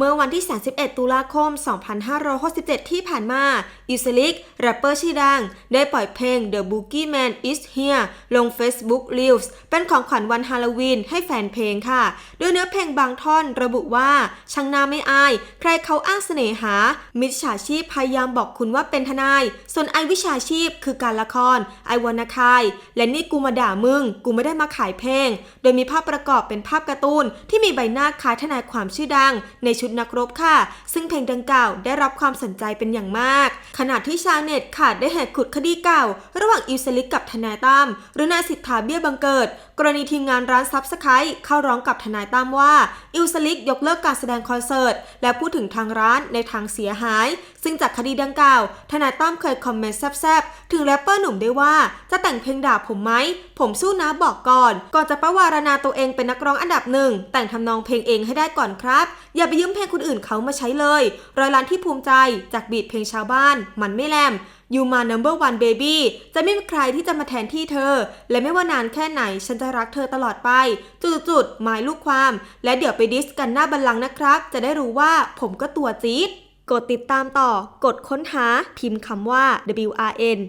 เมื่อวันที่ 31 ตุลาคม 2567 ที่ผ่านมา อิสลิกแรปเปอร์ชื่อดัง ได้ปล่อยเพลง The Boogeyman is Here ลง Facebook Reels เป็นของขวัญวันฮาโลวีนให้แฟนเพลงค่ะ โดยเนื้อเพลงบางท่อนระบุว่า ช่างหน้าไม่อาย ใครเขาอ้างเสน่หา มิจฉาชีพพยายามบอกคุณว่าเป็นทนาย ส่วนไอวิชาชีพคือการละคร ไอวานาคาย และนี่กูมาด่ามึง กูไม่ได้มาขายเพลง โดยมีภาพประกอบเป็นภาพการ์ตูนที่มีใบหน้าคล้ายทนายความชื่อดังในชุดนักรบค่ะ ซึ่งเพลงดังกล่าวได้รับความสนใจเป็นอย่างมาก ขณะที่ชาวเน็ตค่ะได้แหกขุดคดีเก่า ระหว่างอิวสลิกกับทนายตั้มหรือนายสิทธาเบี้ยบังเกิด กรณีทีมงานร้านซับสไครต์เข้าร้องกับทนายตั้มว่า อิวสลิกยกเลิกการแสดงคอนเสิร์ต และพูดถึงทางร้านในทางเสียหาย ซึ่งจากคดีดังกล่าว ทนายตั้มเคยคอมเมนต์แซบๆ ถึงแรปเปอร์หนุ่มได้ว่า จะแต่งเพลงด่าผมไหม ผมสู้นะบอกก่อน ก่อนจะประวารณาตัวเองเป็นนักร้องอันดับหนึ่งแต่งทำนองเพลงเองให้ได้ก่อนครับ อย่าไปยืมเพลงคนอื่นเขามาใช้เลยร้อยล้านที่ภูมิใจจากบีทเพลงชาวบ้าน มันไม่แลมยูมา number one baby จะไม่มีใครที่จะมาแทนที่เธอ และไม่ว่านานแค่ไหนฉันจะรักเธอตลอดไป จุดๆๆหมายลูกความ และเดี๋ยวไปดิสกันหน้าบัลลังก์นะครับ จะได้รู้ว่าผมก็ตัวจี๊ดกดติดตามต่อกดค้นหาพิมพ์คำว่า WRN